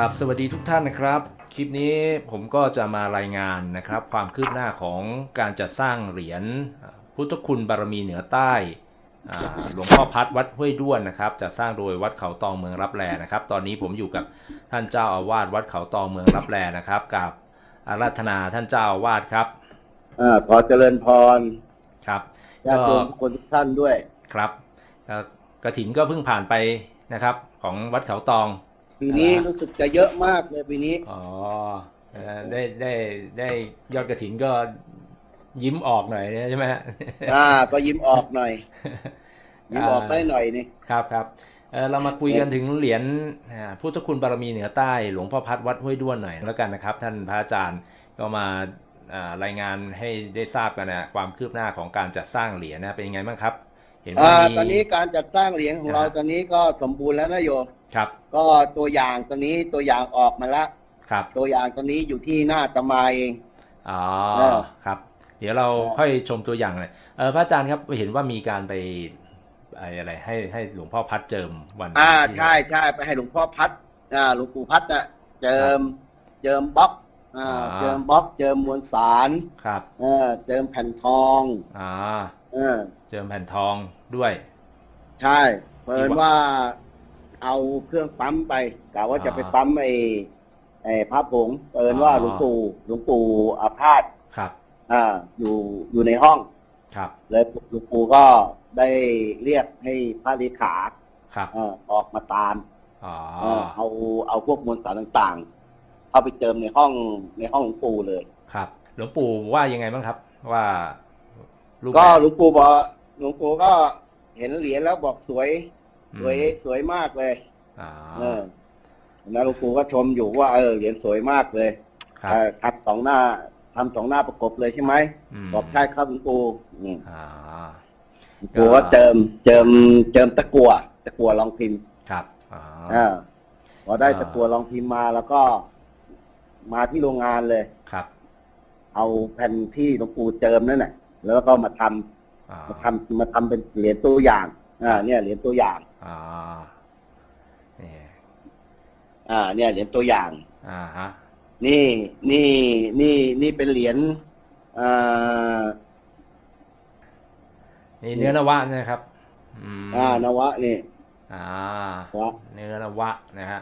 ครับสวัสดีทุกท่านนะครับ คลิปนี้ผมก็จะมารายงานนะครับ ความคืบหน้าของการจัดสร้างเหรียญพุทธคุณบารมีเหนือใต้อ่าหลวงพ่อพัดวัดห้วยด้วนนะครับจะสร้างโดยวัดเขาตองเมืองรับแลนะครับ ตอนนี้ผมอยู่กับท่านเจ้าอาวาสวัดเขาตองเมืองรับแลนะครับ กับอาราธนาท่านเจ้าอาวาสครับอ่าขอเจริญพรครับญาติโยมทุกคนทุกท่านด้วยครับเอ่อกระถินก็เพิ่งผ่านไปนะครับ ของวัดเขาตอง ปีนี้อ่ารู้สึกจะเยอะมากเลยปีนี้ อ๋อเอ่อได้ได้ได้ยอดกระถินก็ยิ้มออกหน่อยนะใช่ไหมฮะอ่า ก็ยิ้มออกหน่อย ยิ้มออกได้หน่อยนี่ครับครับเอ่อเรามาคุยกันถึงเหรียญอ่าพุทธคุณบารมีเหนือใต้ หลวงพ่อพัดวัดห้วยด้วนหน่อยแล้วกันนะครับ ท่านพระอาจารย์ก็มาอ่ารายงานให้ได้ทราบกันนะความคืบหน้าของการจัดสร้างเหรียญนะเป็นยังไงบ้างครับ เห็นว่าอ่ามีตอนนี้การจัดสร้างเหรียญของเราอ่าตอนนี้ก็สมบูรณ์แล้วนะโยมครับก็ตัวอย่างตอนนี้ตัวอย่างออกมาละ ครับตัวอย่างตอนนี้อยู่ที่หน้าตมาเอง อ๋อเออครับ เดี๋ยวเราเออค่อยชมตัวอย่างเลยเออพระอาจารย์ครับเห็นว่ามีการไปไอ้อะไรให้ให้หลวงพ่อพัดเจิมวันอ่าที่ ใช่ใช่ไปให้หลวงพ่อพัดอ่าหลวงปู่พัดน่ะเจิมเจิมบล็อกอ่าอ่า เจิมบล็อก เจิมมวลสารครับเออเจิมแผ่นทองอ่าเออเจิมแผ่นทอง ด้วย ใช่เปิดที่ว่าว่าเอาเครื่องปั๊มไปกะว่าจะอ่าไปปั๊มไอ้ไอ้พระผงเปิดอ๋อว่าหลวงปู่หลวงปู่อาพาธครับ อ่า อยู่อยู่ในห้อง ครับ เลยหลวงปู่ก็ได้เรียกให้พระเลขาครับเอ่อออกมาตามอ๋อเอ่อเอาเอาพวกมวลสารต่างๆ เข้าไปเติมในห้องในห้องหลวงปู่เลย ครับ หลวงปู่ว่ายังไงบ้างครับ ว่ารูปก็แบบหลวงปู่บอก หลวงปู่ก็เห็นเหรียญแล้วบอกสวยอืมสวยสวยมากเลยอ๋อเออแล้วหลวงปู่ก็ชมอยู่ว่าเออเหรียญสวยมากเลยครับเอ่อทำสองหน้าทำสองหน้าประกบเลยใช่ไหมมบอกใช่ครับหลวงปู่อืมอ๋อหลวงปู่ก็เจิมเจิมเจิมตะกั่วตะกั่วรองพิมพ์ครับอ๋ออ่าพอได้อ่า ตะกั่วรองพิมพ์มาแล้วก็มาที่โรงงานเลย ครับ เอาแผ่นที่หลวงปู่เจิมนั่นแหละแล้วก็มาทำอ๋อ มาทำมาทำเป็นเหรียญตัวอย่างอ่าเนี่ยเหรียญตัวอย่างอ๋อนี่อ่า เนี่ยเหรียญตัวอย่างอ่าฮะนี่นี่นี่นี่เป็นเหรียญอ่านี่เนื้อนวะนะครับอืมอ่านวะนี่อ่าวะเนื้อนวะนะฮะ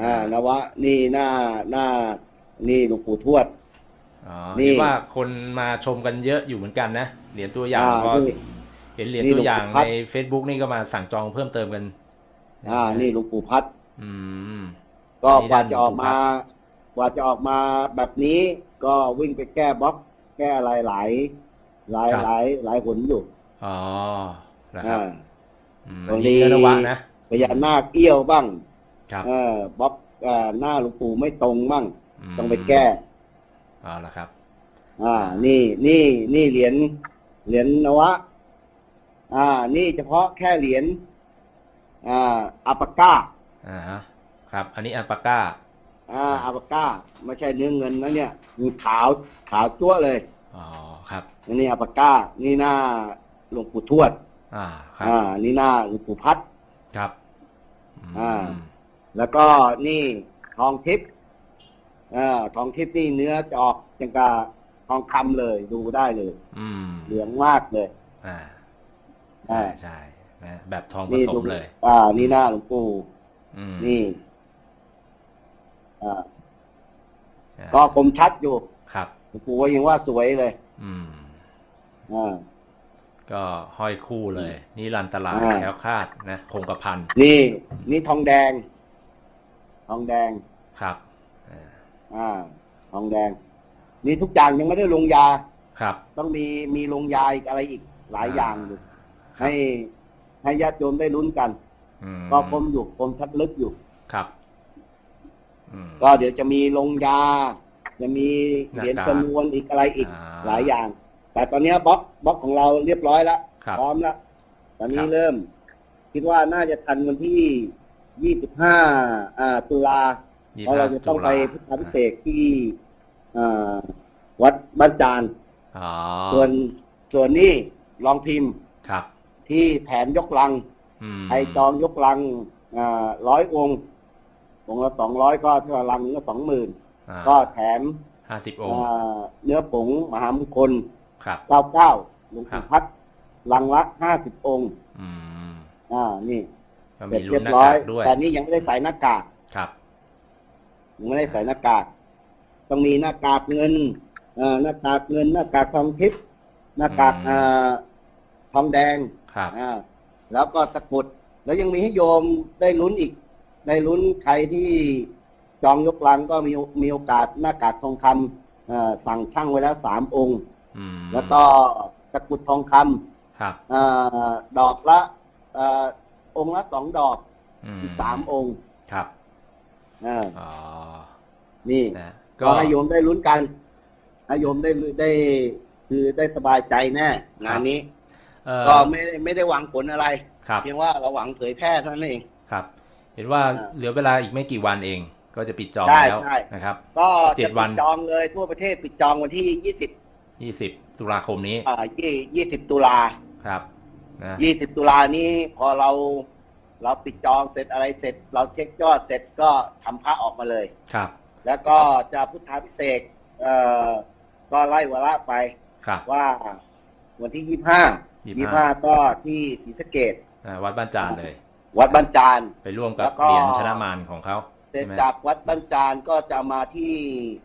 อ่านวะ นี่หน้าหน้านี่หลวงปู่ทวดอ๋อ นี่เห็นว่าคนมาชมกันเยอะอยู่เหมือนกันนะเหรียญตัวอย่างอ่าพอนี่เห็นเหรียญนี่ตัวอย่างหลวงปู่พัในด Facebook นี่ก็มาสั่งจองเพิ่มเติมกัน อ่า นี่หลวงปู่พัดอืมก็อันนี้กว่าด้านจะออกมากว่าจะออกมาแบบนี้ก็วิ่งไปแก้บล็อกแก้อะไรหลายหลายครับหลายหลายหนอยู่อ๋อนะครับอ่าอืมตรอังนนี้นี้เนื้อนวะนะพญานาคเอี้ยวบ้างครับเออบล็อกเอ่อหน้าหลวงปู่ไม่ตรงบ้างมต้องไปแก้ อ๋อละครับ อ่า นี่นี่นี่เหรียญเหรียญนวะ อ่า นี่เฉพาะแค่เหรียญอ่าอัปปาก้าอ่าฮะครับ อันนี้อัลปาก้า อ่าอัปปาก้าไม่ใช่เนื้อเงินนะเนี่ยมีขาวขาวจั่วเลยอ๋อครับอันนี้อัปปาก้า นี่หน้าหลวงปู่ทวด อ่าครับอ่า นี่หน้าหลวงปู่พัด ครับมอ่าแล้วก็นี่ทองทิพย์ อ่าทองทิพย์นี่เนื้อจะออกจังกาทองคำเลยดูได้เลย อืมเหลืองมากเลย อ่าอ่าใช่ใช่นะแบบทองผนี่สดูมเลย อ่า นี่หน้าหลวงปู่อืมนี่อ่าอ่าก็คมชัดอยู่ ครับหลวงปู่ก็ยังว่าสวยเลย อืมอ่าก็ห้อยคู่เลยนี่รันตลาดอ่าแคล้วคลาดนะคงกระพันนี่ นี่ทองแดง ทองแดงครับ อ่าอ่า ทองแดงนี่ทุกอย่างยังไม่ได้ลงยา ครับ ต้องมีมีลงยาอีกอะไรอีกหลายอย่างอยู่ครับให้ให้ญาติโยมได้ลุ้นกันอืมก็คมอยู่คมชัดลึกอยู่ ครับอืมก็เดี๋ยวจะมีลงยา จะมีเหรียญหน้ากากจำนวนอีกอะไรอีกอ่าหลายอย่าง แต่ตอนเนี้ยบล็อกบล็อกของเราเรียบร้อยแล้วครับพร้อมแล้วตอนนี้ครับเริ่ม คิดว่าน่าจะทันวันที่ยี่สิบห้าอ่าตุลายี่ เพราะเราสิจะบต้องไปตุพุทลาธพิเศษกที่อ่าวัดบ้านจานอ๋อส่วนส่วนนี้ลองพิมพ์ครับ ที่แผนยกลังอืมใครจองยกลังอ่าร้อยองค์องค์ละสองร้อยก็ถ้าลังหนึงก็สองหมื่นอ่าก็แถมห้าสิบองค์อ่าเนื้อผงมหามงคลครับเก้าเก้าหลวงครัปู่บพัดลังละห้าสิบองค์อืมอ่านี่ก็เสร็มีจรุ่เรีนยหบน้าร้อกายกด้วยแต่นี่ยังไม่ได้ใส่หน้ากากครับยัง ไม่ได้ใส่หน้ากาก ต้องมีหน้ากากเงินอ่าหน้ากากเงิน หน้ากากทองทิพย์หน้ากากอืมอ่าทองแดงครับอ่าแล้วก็ตะกรุด แล้วยังมีให้โยมได้ลุ้นอีก ได้ลุ้นใครที่จองยกลังก็มีมีโอกาสหน้ากากทองคำอ่าสั่งช่างไว้แล้วสามองค์อืมแล้วก็ตะกรุดทองคครับำอาดอกละอาองค์ละสองดอกอืมอีกสามองค์ครับ อ่าอ๋อนี่นะก็ให้โยมได้ลุ้นกันให้โยมได้ได้ คือได้สบายใจแน่งานนี้ เอ่อก็ไม่ได้ไม่ได้หวังผลอะไร ครับ เพียงว่าเราหวังเผยแพร่เท่านั้นเอง ครับ เห็นว่าอ่าเหลือเวลาอีกไม่กี่วันเอง ก็จะปิดจองใช่แล้วใช่ นะครับ ก็เจ็จะดวัปิน ดจองเลยทั่วประเทศปิดจองวันที่ยี่สิบ20ตุลาคมนี้อ่ายี่ยี่สิบตุลาครับนะยี่สิบตุลานี้พอเรา เราปิดจองเสร็จอะไรเสร็จ เราเช็คยอดเสร็จก็ทำพระออกมาเลย ครับแล้วก็จะพุทธาพิเศษกเอ่อก็ไล่วาระไปครับ ว่าวันที่ยี่ห้ายี่ห้า25ก็ที่ศรีสะเกดอ่าวัดบ้านจานเลย วัดบ้านจาน ไปร่วมกับแล้วก็ เหรียญชนะมารของเขาเสร็จใช่ไหมจากวัดบ้านจานก็จะมาที่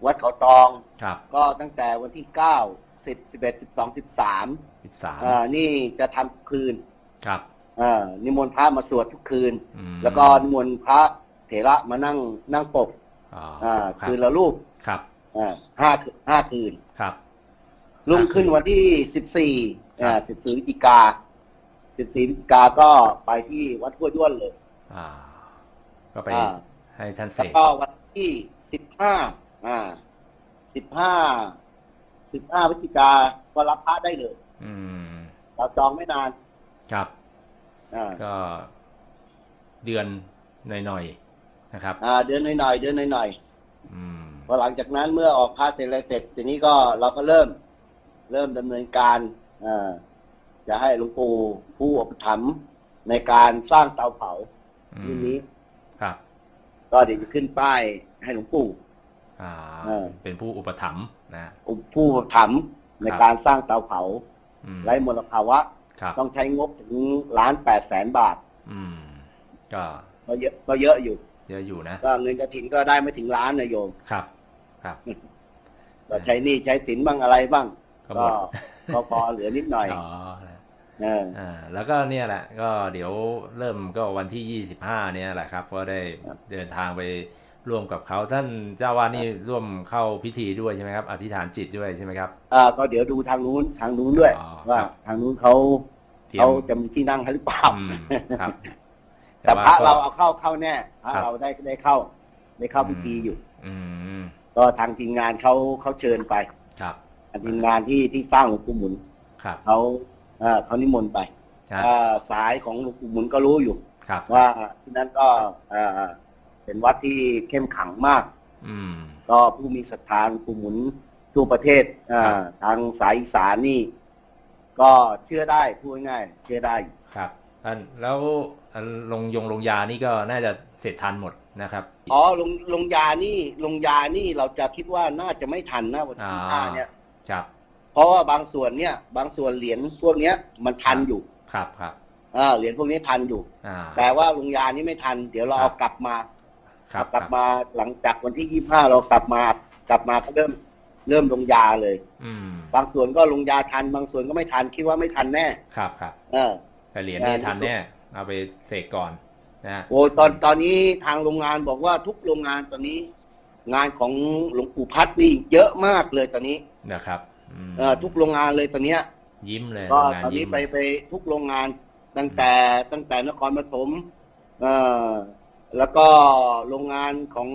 วัดเขาตอง ครับก็ตั้งแต่วันที่เก้าสิบสิบเอ็ดสิบสองสิบสาม13อ่านี่จะทำคืน ครับ อ่านิมนต์พระมาสวดทุกคืน อืมแล้วก็นิมนต์พระเถระมานั่งนั่งปกอ๋ออ่าครับคืนละรูปครับอ่าห้าห้าคืน ครับ รุ่งขึ้นวันที่สิบสี่ครับอ่าสิบสี่วิจิกาสิบสี่วิจิกาก็ไปที่วัดห้วยด้วนเลยอ่า ก็ไปอ่า ให้ท่านเสแล้วกก็วันที่สิบห้าอ่าสิบห้า สิบห้าวิจิกาก็รับพระได้เลย อืม เราจองไม่นาน ครับอ่า ก็เดือนหน่อยๆนะครับ อ่า เดือนหน่อยๆเดือนหน่อยอืมๆพอหลังจากนั้นเมื่อออกพระเสร็จอะไรเสร็จทีนี้ก็เราก็เริ่ม เริ่มดำเนินการอ่าจะให้หลวงปู่ผู้อุปถัมภ์ในการสร้างเตาเผาอืมรุ่นนี้ครับ ก็เดี๋ยวจะขึ้นป้ายให้หลวงปู่อ่าเออเป็นผู้อุปถัมภ์นะผู้อุปถัมภ์ในครับการสร้างเตาเผาอืมไร้มลภาวะครับ ต้องใช้งบถึงล้านแปดแสนบาท อืม ก็ก็เยอะก็เยอะอยู่ เยอะอยู่นะ ก็เงินกระถินก็ได้ไม่ถึงล้านนะโยม ครับ ครับก็ใช้หนี้ใช้สินบ้างอะไรบ้าง ก็หมก็ดก็พอเหลือนิดหน่อยอ๋อนะเอออ่าแล้วก็เนี่ยแหละ ก็เดี๋ยวเริ่มก็วันที่ยี่สิบห้าเนี่ยแหละครับ ก็ได้ครับเดินทางไป ร่วมกับเขาท่านเจ้าวาดนี่ร่วมเข้าพิธีด้วยใช่ไหมครับ อธิษฐานจิตด้วยใช่ไหมครับ อ่าก็เดี๋ยวดูทางนู้นทางนู้นด้วย อ๋อว่าครับ ทางนู้นเขาเตรียมเขาจะมีที่นั่งให้หรือเปล่า อืมครับ แต่พระว่เราก็เอาเข้าเข้าแน่พระครับ เราได้ได้เข้าได้เข้าอืมพิธีอยู่ อืมก็ทางทีมงานเขาเขาเชิญไปครับทางทีมงานที่ที่สร้างหลวงปู่หมุนครับเขาเอ่อเขานิมนต์ไปครับอ่าสายของหลวงปู่หมุนก็รู้อยู่ ครับว่าที่นั่นก็เอ่อ เป็นวัดที่เข้มขังมาก อืม ก็ผู้มีศรัทธาหลวงปู่หมุนทั่วประเทศอ่าครับทางสายอีสานนี่ ก็เชื่อได้พูดง่ายๆเชื่อได้ ครับท่านแล้วอันลงยงลงยานี่ก็น่าจะเสร็จทันหมดนะครับ อ๋อลงลงยานี่ลงยานี่เราจะคิดว่าน่าจะไม่ทันนะวันที่อ่าห้าเนี่ย ครับ เพราะว่าบางส่วนเนี่ย บางส่วนเหรียญพวกเนี้ย มันทันอยู่ครับครับอ่าเหรียญพวกนี้ทันอยู่ อ่า แต่ว่าลงยานี่ไม่ทัน เดี๋ยวเราครัเอาบกลับมา ครับกลับมาหลังจากวันที่ยี่ห้าเรากลับมากลับมาก็เริ่มเริ่มลงยาเลย อืมบางส่วนก็ลงยาทัน บางส่วนก็ไม่ทันคิดว่าไม่ทันแน่ ครับครับเออแต่เหรียญนี่งานทันแน่เอาไปเสกก่อนนะโอ้ยตอนตอนนี้ทางโรงงานบอกว่าทุกโรงงานตอนนี้ งานของหลวงปู่พัดนี่เยอะมากเลยตอนนี้นะครับอืมเออทุกโรงงานเลยตอนเนี้ย ยิ้มเลยก็โรงงานตอนนี้ยิ้มไปไปทุกโรงงานตั้งแต่ตั้งแต่นครปฐมเอ่อ แล้วก็โรงงานของ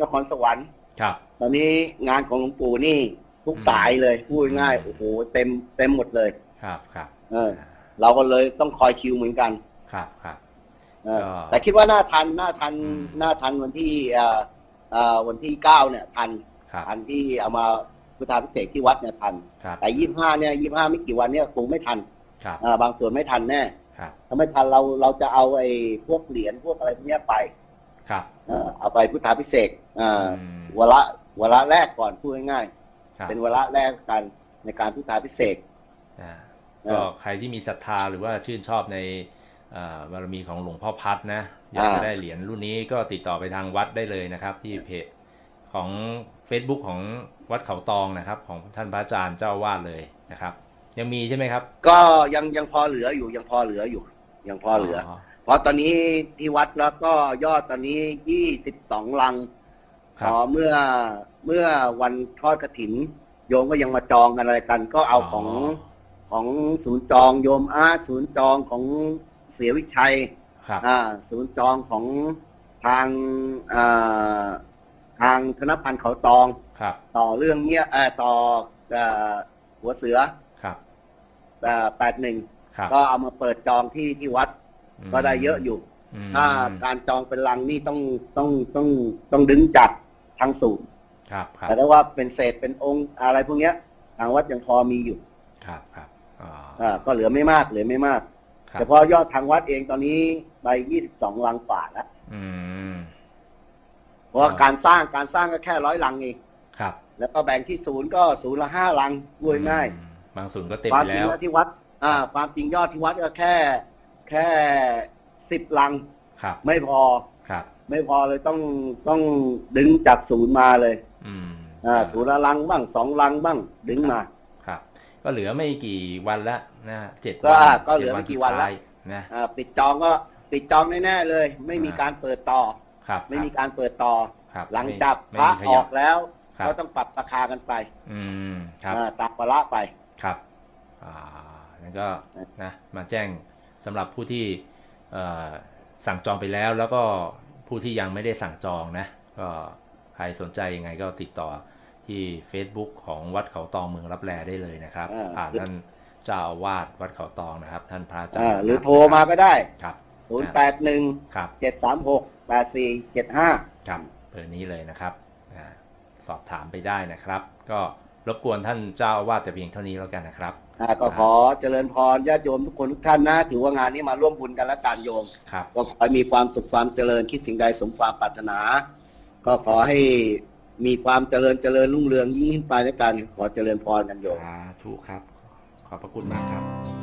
นครสวรรค์ ครับ ตอนนี้งานของหลวงปู่นี่ทุกสายเลยพูดง่ายๆโอ้โหเต็มเต็มหมดเลย ครับครับเออ เราก็เลยต้องคอยคิวเหมือนกัน ครับครับเออก็แต่คิดว่าน่าทันน่าทันอืมน่าทันวันที่เอ่อเอ่อวันที่เก้าเนี่ยทันครับทันที่เอามาพุทธาพิเศษกที่วัดเนี่ยทัน ครับ แต่ยี่ห้าเนี่ยยี่ห้าไม่กี่วันเนี่ยคงไม่ทันครับ อ่าบางส่วนไม่ทันแน่ครับ ถ้าไม่ทันเราเราจะเอาไอ้พวกเหรียญพวกอะไรพวกเนี้ยไป ครับเอ่อเอาไปพุทธาพิเศษกอ่าอืมวาระวาระแรกก่อนพูดง่ายครับๆเป็นวาระแรกกันในการพุทธาพิเศษกอ่าเออก็ใครที่มีศรัทธาหรือว่าชื่นชอบในเอ่อบารมีของหลวงพ่อพัดนะอยากจะอ่าได้เหรียญรุ่นนี้ก็ติดต่อไปทางวัดได้เลยนะครับ ที่เพจของ Facebook ของวัดเขาตองนะครับ ของท่านพระอาจารย์เจ้าอาวาดเลยนะครับ ยังมีใช่ไหมครับ ก็ยังยังพอเหลืออยู่ยังพอเหลืออยู่ ยังพอเหลือ เพราะตอนนี้ที่วัดแล้วก็ยอดตอนนี้ยี่สิบสองลังครับ อ๋อเมื่อเมื่อวันทอดกระถิน โยมก็ยังมาจองกันอะไรกัน ก็เอาของของศูนย์จองโยมอาร์ตศูนย์จองของเสียวิชัย ครับ อ่าศูนย์จองของทางอ่าทางธนพันธ์เขาตอง ครับ ต่อเรื่องเนี้ยเอ่อต่อเอ่อหัวเสือครับ แปดหนึ่งครับ ก็เอามาเปิดจองที่ที่วัดอืม ก็ได้เยอะอยู่อืมถ้าการจองเป็นลังนี่ต้องต้องต้องต้องดึงจากทางศูนย์ครับครับแต่ถ้าว่าเป็นเศษเป็นองค์อะไรพวกเนี้ย ทางวัดยังพอมีอยู่ ครับครับอ๋ออ่าก็เหลือไม่มากเหลือไม่มากครับเฉพาะยอดทางวัดเองตอนนี้ไปยี่สิบสองลังกว่าแล้วอืมเพราะว่าอ่าการสร้างการสร้างก็แค่ร้อยลังเองครับ แล้วก็แบ่งที่ศูนย์ก็ศูนย์ละห้าลังพูดง่ายอืมบางส่วนก็เต็มควาไปมจริแล้งวแล้วที่วัด อ่า ความจริงยอดที่วัดก็แค่ แค่สิบลัง ครับ ไม่พอ ครับ ไม่พอเลยต้องต้องดึงจากศูนย์มาเลย อืมอ่าศูนย์ละลังบ้างสองลังบ้างดึงมา ครับ ก็เหลือไม่กี่วันละนะฮะเจ็ดก็วันก็เหลือไม่กี่วันละ เจ็ดสุดท้ายนะ อ่าปิดจองก็ปิดจองแน่ๆเลย ไม่มีอ่า การเปิดต่อ ครับไม่มีการเปิดต่อ ครับหลังจากไม่พระไม่มีขอยัอบกแล้ว ครับก็ต้องปรับราคากันไปอืมครับ อ่าตามปละไป ครับ อ่านั่นก็นะ มาแจ้ง สำหรับผู้ที่เอ่อสั่งจองไปแล้ว แล้วก็ผู้ที่ยังไม่ได้สั่งจองนะก็ใครสนใจยังไงก็ติดต่อที่ Facebook ของวัดเขาตองเมืองรับแลได้เลยนะครับอ่าผ่านท่านเจ้าอาวาสวัดเขาตองนะครับ ท่านพระอาจารอ่าย์หรือโทรมาก็ได้ครับ0 8 1ครับ7 3 6 8 4 7 5ครับเบอร์นี้เลยนะครับอ่าสอบถามไปได้นะครับ ก็รบกวนท่านเจ้าอาวาสแต่เพียงเท่านี้แล้วกันนะครับ อ่าก็ขอเจริญพรญาติโยมทุกคนทุกท่านนะถือว่างานนี้มาร่วมบุญกันและการโยม ครับ ก็ขอให้มีความสุขความเจริญคิดสิ่งใดสมความปรารถนา ก็ขอให้มีความเจริญเจริญรุ่งเรืองยิ่งขึ้นไปในการขอเจริญพรกันโยม สาธุครับ ขอบพระคุณมากครับ